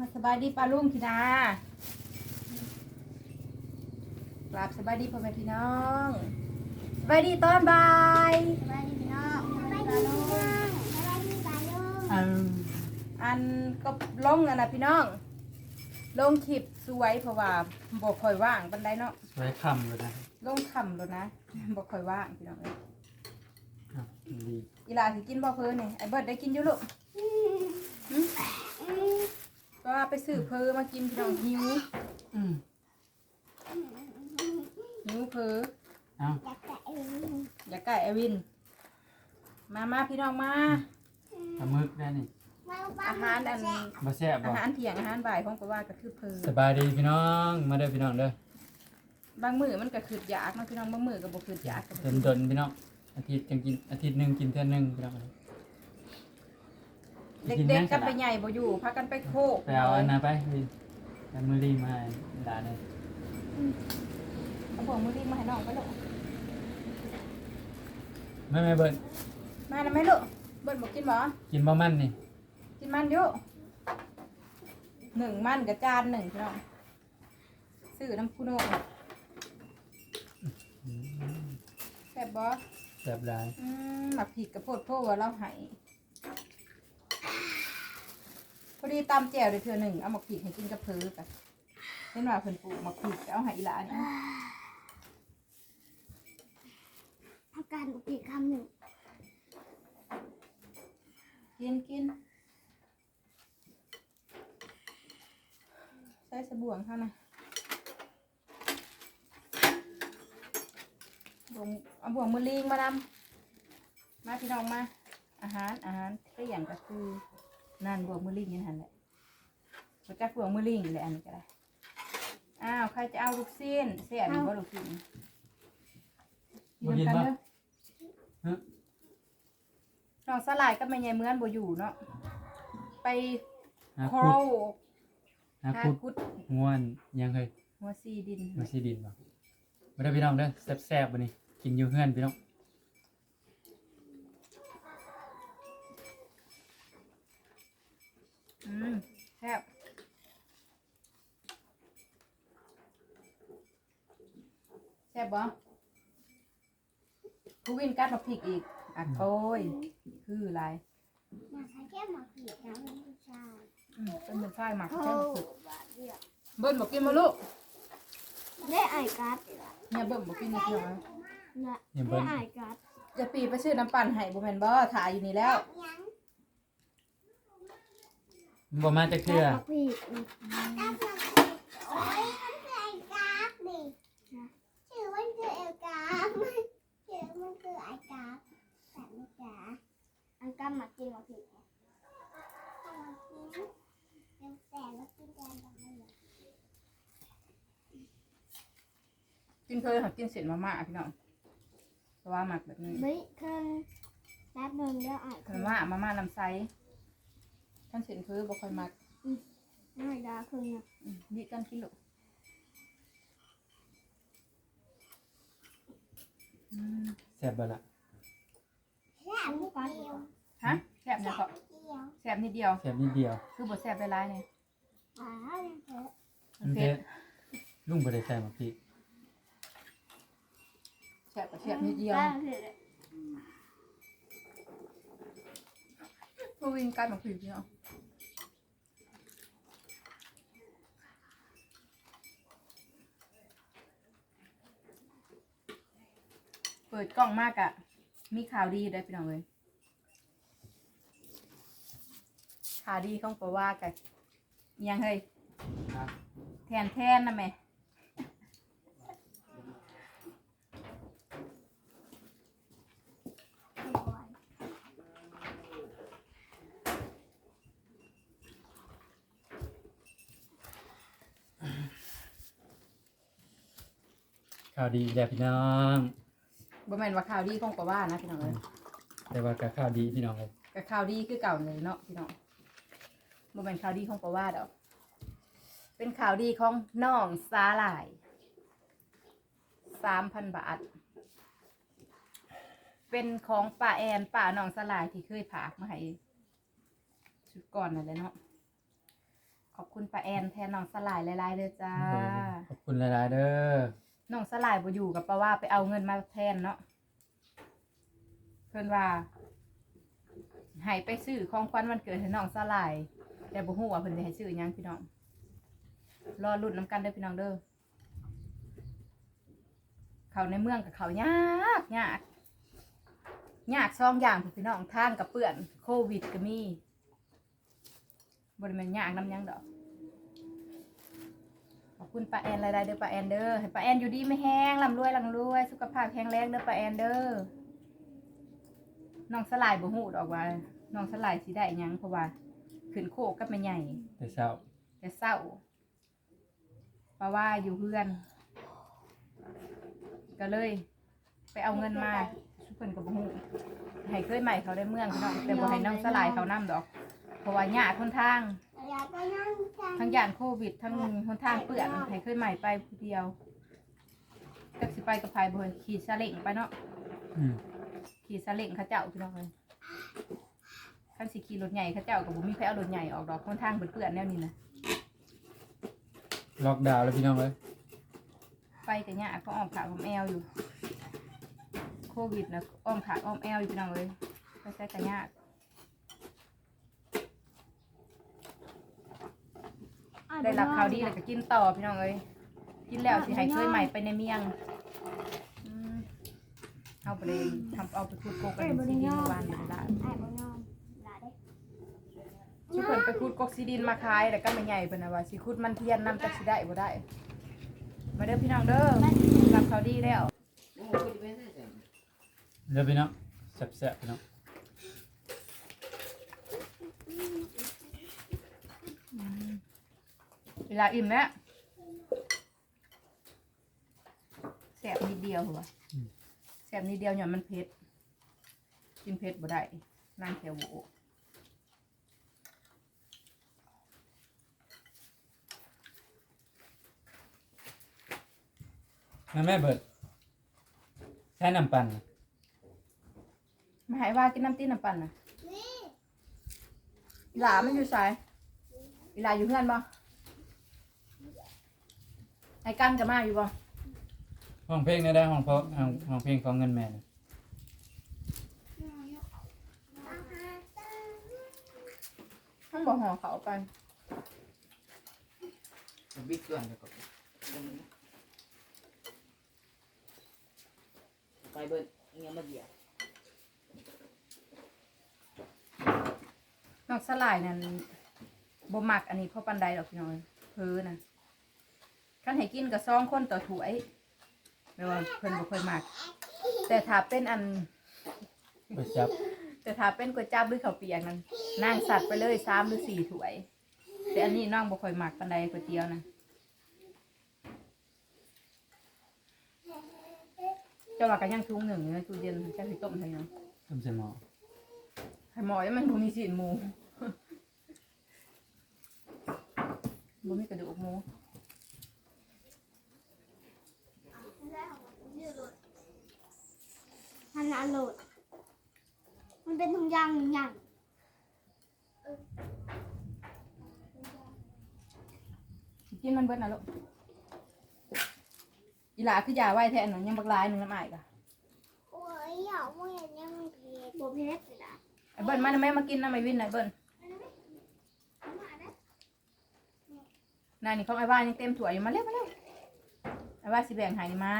มาสบายดีปลาลุงพี่นากราบสบายดีพ่อแม่พี่น้องสบายดีตอนบ่ายสบายดีพี่น้องสบายดีพี่น้องสบายดีปลาลุงอืมอันก็ลงอันนะพี่น้อง ลงคลิปสวยเพราะว่าบอกคอยว่างบันไดเนาะสวยคำเลยนะลงคำแล้วนะบอกคอยว่างพี่น้องเอ้ยอะดีอีหลาสิกินบ่เพิ่นนี่ไอ้เบิร์ดได้กินอยู่ลูกหึก็ ว่าไปซื้อเพอมากินพี่น้องหิวอืมหิวเพอเอาอยากแกะเองอย่าใกล้ไอวิน มามาพี่น้องมา ปลาหมึกได้นี่มาบ้าอาหารอันบ่แซ่บอาบ่หารเที่ยงอาหารบ่ายของก็ว่าก็คือเพอสบายดีพี่น้อง มาเด้อพี่น้องเด้อบางมื้อมันก็คืดยากเนาะพี่น้องบางมื้อก็บ่คืดยากก็บ่ดนดนๆพี่น้อง อาทิตย์จังกินอาทิตย์หนึ่งกินเท่านึงพี่น้อง เด็กๆกันไปใหญ่บ่อยู่พากันไปโคกไปเอาอันนั้นไปวินแฟมิลี่มาให้หลานเลยเอาพวกมื้อนี้มาให้น้องไปลูกไม่ไม่เบิ้ลมาแล้วไหมลูกเบิ่นบ่กินบ่กินบ่มันนี่กินมันอยู่หนึ่งมันกับจานหนึ่งพี่น้องซื้อน้ำคุโนะแซ่บบ่แซ่บหลายอืมหมักผิดกับโพดโพว่าเราให้ พอดีตามแจ่วเลยเทื่อหนึ่งเอาหมักผิดให้กินกับเพอกันเห็นว่าเพิ่นปลูกหมักผิดก็เอาให้อีหลานนี่ทำการอีกคำหนึ่งกินกินใส่สบู่ของเขานะบ่วงเอาบ่วงมือลิงมานำมาพี่น้องมา อาหารอาหารเที่ยงก็คือ นั่นบ่วงมือลิงนี่นั่นแหละเขาจักบ่วงมือลิงเลยอันนี้ก็ได้อ้าวใครจะเอาลูกซีนเสียนี่บ่ลูกซีนบ่กินบ่เด้อฮะ น้องสลายก็ไม่ใหญ่เหมือนบ่อยู่เนาะไปหาโคคุดหาหาคุดคุดง่วนยังเคยหัวซีดิน มาซีดินบ่มาเด้อพี่น้องเด้อแซ่บๆบ่นี่กินอยู่เฮือนพี่น้อง มแซ่บแซ่บบ่ผู้วินกัดมาพริกอีกอักโอ้ยคืออะไรอยากให้แก้มมาผีนะเป็นผู้ชายอืมเป็นเหมือนฝ้ายหมักโอ้ใช่ไหมบาดเดียวเบิ้ลบอกกินมาลูกได้ไอ้กัดเนี่ยเบิ้ลบอกกินนี่เพียวนะนะอย่าได้เบิ้ล ไอ้กัด จะปีไปซื้อน้ำปั่นให้บ่แม่นบ่ถ่ายอยู่นี่แล้ว ยัง บ่มาจักเทื่อกัดผีกัดมาโอ้ยมันคือไอ้กัดดิชื่อมันคือไอ้กัดชื่อมันคือไอ้กัดแต่ไม่กัดอันกัดมากินมาผีมากินยังแต่แล้วกินแกงแบบนี้กินเคยหักกินเสร็จมาม่าพี่น้องเพราะว่าหมักแบบนี้ไม่เคยแป๊บนึงเดี๋ยวอ่านมาม่ามาม่าลำไส้ ท่านเสร็จคือบ่ค่อยมักง่ายดาคือเนี่ยอืมดิกันกินลูกอืมแซ่บบ่ล่ะแค่ไม่ก่อนเดียวฮะแซ่บนะก็เดียวแซ่บนิดเดียว แซ่บนิดเดียวคือบ่แซ่บไปหลายเนี่ยอ่ายังเถอะอันเทศลุงบ่ได้ใส่หมักพริกแซ่บก็แซ่บนิดเดียวได้เถอะผู้วิ่งกันมาผิดเนาะ เปิดกล้องมากอะมีข่าวดีได้พี่น้องเลยข่าวดีของปะว่ากันยังเฮ้ยแทนแทนนะแม่ข่าวดีแด่พี่น้อง บ่แม่นว่าข่าวดีของปะว่านะพี่น้องเลยแต่ว่าก็ข่าวดีพี่น้องเลยกับข่าวดีคือเก่าเลยเนาะพี่น้องบ่แม่นข่าวดีของปะว่าดอก เป็นข่าวดีของน้องสาหร่ายสามพันบาท เป็นของป้าแอนป้าน้องสลายที่เคยผากมาให้ชุดก่อนนั่นแหละเนาะ ขอบคุณป้าแอนแทนน้องสลายหลายๆเลยจ้า ขอบคุณหลายๆเด้อ น้องสลายบ่อยู่กับป้าว่าไปเอาเงินมาแทนเนาะเพิ่นว่าให้ไปซื้อของขวัญวันเกิดให้น้องสลาย แต่บ่ฮู้ว่าเพิ่นสิให้ซื้อหยังพี่น้องรอลุ้นน้ำกันเด้อพี่น้องเด้อเขาในเมืองกับเขายากยากยากซองอย่างพี่น้องทางกับเปื่อนโควิดก็มีบริเวณยากน้ำยังดอกขอ คุณป้าแอนรายได้เด้อป้าแอนเด้อให้ป้าแอนอยู่ดีไม่แห้งร่ำรวยร่ำรวย สุขภาพแข็งแรงเด้อป้าแอนเด้อน้องสลายบ่ฮู้ดอกว่าน้องสลายสิได้หยังเพราะว่าขึ้นโคกกับแม่ใหญ่ แต่เช้าแต่เศร้าเพราะว่าอยู่เพื่อน ก็เลย ไปเอาเงินมาชุกคนกับบุ้งให้เคยใหม่เขาได้เมืองพี่น้องแต่บ่ให้น้องสลายเขานํดอก เพราะว่าหยาคนทาง อยากไปนั่งกันทั้งยานโควิด ทั้งคนทางเปื่อนให้เคยใหม่ไปผู้เดียวก็สิไปกับไผบ่ให้ขี่ซาเล้งไปเนาะอืมขี่ซาเล้งเขาเจ้าพี่น้องเลยคันสิขี่รถใหญ่เขาเจ้ากับบุมีใครเอารถใหญ่ออกดอกคนทางเปื่อนๆแนวนี้นะล็อกดาวน์แล้วพี่น้องเอ้ยไปกับเนี่ยก็อ้อมขาอ้อมแอวอยู่ โควิดนะอ้อมขาอ้อมแอวอยู่พี่น้องเลยไปใช้กับเนี่ย ได้รับข่าวดีแล้วก็กินต่อพี่น้องเอ้ยกินแล้วสิให้เคยใหม่ไปในเมียงอืมเอาไปเลยทำเอาไปพูดโกกกันซีดินเมื่อวานลยละไอ้บ่นอนลาได้ชื่อเพิ่นไปพูดกกซีดินมาขายแต่ก็ไม่ใหญ่เพิ่นนะว่าสิคุดมันเทียนนำจักสิได้บ่ได้ มาเด้อพี่น้องเด้อรับข่าวดีแล้ว เด้อพี่น้องแซ่บๆพี่น้อง เวลาอิ่มแล้วแสบนิดเดียวเหรอแสบนิดเดียวหย่อนมันเผ็ดกินเผ็ดบ่ได้นั่งแถวโหวแม่แม่เบิดใช้น้ำปั่นมาหายว่ากินน้ำตีนน้ำปั่นนะนี่อีหลามันอยู่ไสายอีหลาอยู่เพื่อนบ่ ไอ้กันกับมาอยู่บ่ห้องเพลงได้ได้ห้องเพราะห้องห้องเพลงของเงินแม่นะอาหารตาต้องบอกห่อเขาไปบิ๊กส่วนเดียวกับไปเบิร์ดเงี้ยมาเหยียบนอกสลายนั่นบ่มักอันนี้เพราะปันใดดอกพี่น้อยเพ้อนะ คันให้กินกับซองคนต่อถ้วยแม่ว่าเพิ่นบ่ค่อยมักแต่ถ้าเป็นอันไปจับแต่ถ้าเป็นก๋วยจั๊บหรือข้าวเปียกนั้นนางสัตว์ไปเลยสามหรือสี่ถ้วย แต่อันนี้น้องบ่ค่อยมักปานใดก๋วยเตี๋ยวนะเจ้าว่ากันยังทุงหนึ่งอยู่ในตู้เย็นเจ้าสิต้มให้เนาะต้มใส่หม้อให้หมอยังมันบ่มีสีนหมูบ่มีกระดูกหมู มันอร่อยมันเป็นทุงยางใหญ่กินมันเบิดนะลูกอีหลาคือยาไว้แทนหนูยังบักลายหนึงน้ำอ้ายกะโอ้ยอยากว่าอย่างนี้มันเผ็ดบ่เผ็ดเลยนะไอ้เบิ้ลมาแม่มากินน้ำไอ้วินหน่อยเบิ้ลนายนี่ของไอ้ว่ายังเต็มถั่วยอยู่มาเร็วมาเร็วไอ้ ว่าสิแบ่งใหายมา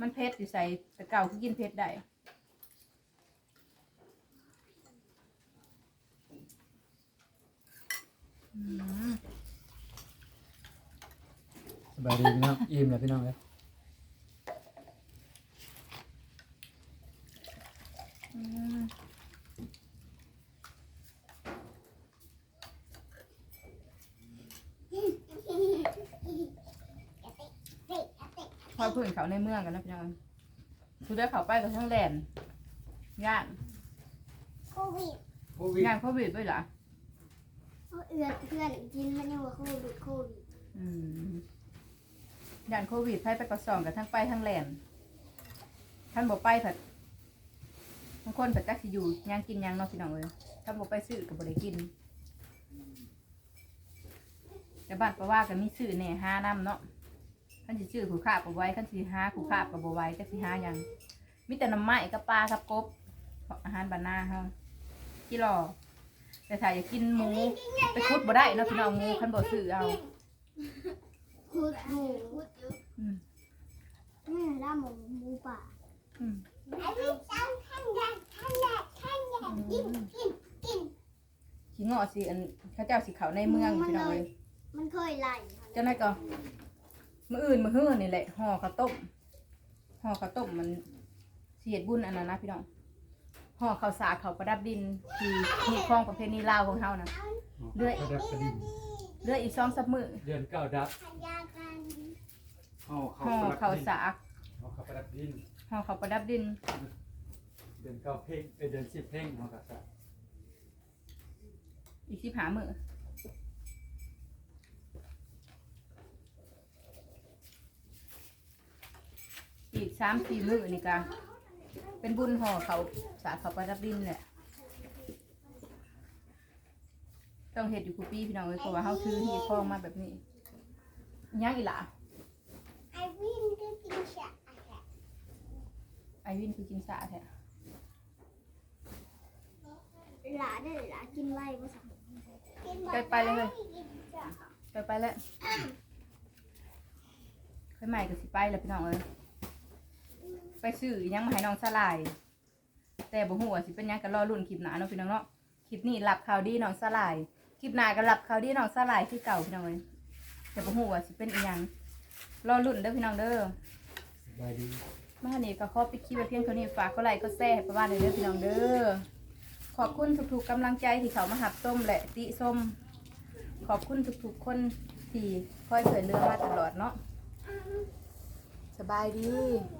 มันเผ็ดอยู่ใส่แต่เก่าคือกินเผ็ดได้อืม สบายดีพี่น้อง อิ่มแล้วพี่น้องเลย อืม พอพื้นเขาในเมืองกันนะพี่น้องคือได้เขาไปกับทั้งแลนด์ย่านโควิดโควิดย่านโควิดด้วยเหรอเขาเอือดเพื่อนกินมันยังว่าโควิดโควิดอืมย่านโควิดไปไปกระสองกับทั้งไปทั้งแลนด์ท่านบอกไปผัดบางคนผัดจักสิอยู่ย่างกินย่างเนอกพี่น้องเลยท่านบอกไปซื้อกับบริกินแต่บ้านปะว่าก็มีชื่อแหน่ห้าน้ำเนาะ ขั้นสิชื่อขู่ขาบกับไว้ขั้นสิห้าขู่ขาบกับบ่ไว้จักสิห้าหยังมีแต่น้ำไม้กับปลากับกบอาหารบ้านนาเฮาที่รอแต่ถ้าอยากกินหมูไปคุดบ่ได้เนาะพี่น้องหมูคันบ่ซื้อเอาขุดหมูอืมแม่ล่าหมูหมูป่าอืมไอ้พี่จังท่านใหญ่ท่านใหญ่ท่านใหญ่กินกินกินสิเงาะสิอันเขาเจ้าสิเขาในเมืองพี่น้องเลยมันเคยไล่เจ้าไหนายก็ มื้ออื่นมื้อฮื้อนี่แหละห่อข้าวต้มห่อข้าวต้มมันสิเฮ็ดบุญอันนั้นนะพี่น้องห่อข้าวสากข้าวประดับดินที่มีคล้องประเพณีลาวของเฮานะเลื่อยกระดับกระดิ่งเหลืออีก2 3มื้อเดือนเก้าดับพยากันห่อห่อข้าวสากห่อข้าวประดับดินห่อข้าวประดับดินเดือนเก้าเพ่งเอ้ยเดือนสิบเพ่งห่อข้าวสารอีก15มื้อ อีก3 4มื้อนี่ก็เป็นบุญห่อข้าวสากข้าวประดับดินแหละต้องเห็ดอยู่คูปี้พี่น้องเลยเพราะว่าเขาซื้อที่คล้องมาแบบนี้ย่างอีหล่ะไอ้วินก็กินฉะไอวินคือกินสาแท้หลาได้หลากินไว้ภาษาไปไปเลยเลยไปไปแล้วไปใหม่ก็สิไปแล้วพี่น้องเลย ไปซื้ออิหยังมาให้น้องสลาย แต่บ่ฮู้ว่าสิเป็นหยังก็รอรุ่นคลิปหน้าเนาะพี่น้องเนาะคลิปนี้รับข่าวดีน้องสลายคลิปหน้าก็รับข่าวดีน้องสลายคือเก่าพี่น้องเลยแต่บ่ฮู้ว่าสิเป็นอีหยังรอรุ่นเด้อพี่น้องเด้อ สบายดี มาเนี่ก็ขอปิดคลิปไว้เพียงเท่านี้ฝากก็ไลค์ก็แชร์ให้ประมาณนี้เด้อพี่น้องเด้อ ขอบคุณทุกๆกำลังใจที่เขามาหับส้มและติส้ม ขอบคุณทุกๆคนที่คอยเผยเรือมาตลอดเนาะสบายดีไ